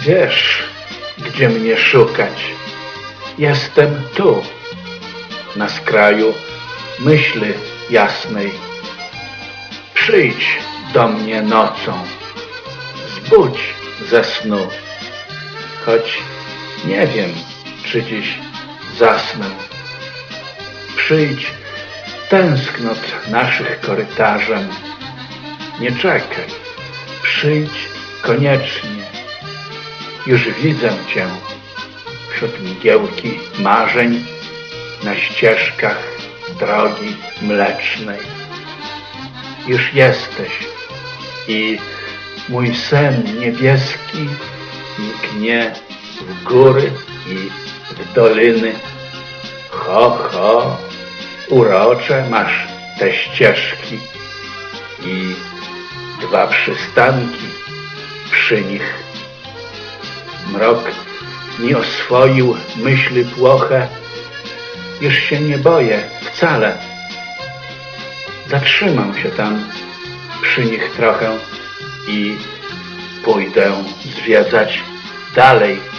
Wiesz, gdzie mnie szukać. Jestem tu, na skraju myśli jasnej. Przyjdź do mnie nocą, zbudź ze snu, choć nie wiem, czy dziś zasnę. Przyjdź, tęsknot naszych korytarzem. Nie czekaj, przyjdź koniecznie. Już widzę Cię wśród mgiełki marzeń na ścieżkach drogi mlecznej. Już jesteś i mój sen niebieski mknie w góry i w doliny. Ho, ho, urocze masz te ścieżki i dwa przystanki przy nich. Mrok mi oswoił myśli płoche, już się nie boję wcale. Zatrzymam się tam przy nich trochę i pójdę zwiedzać dalej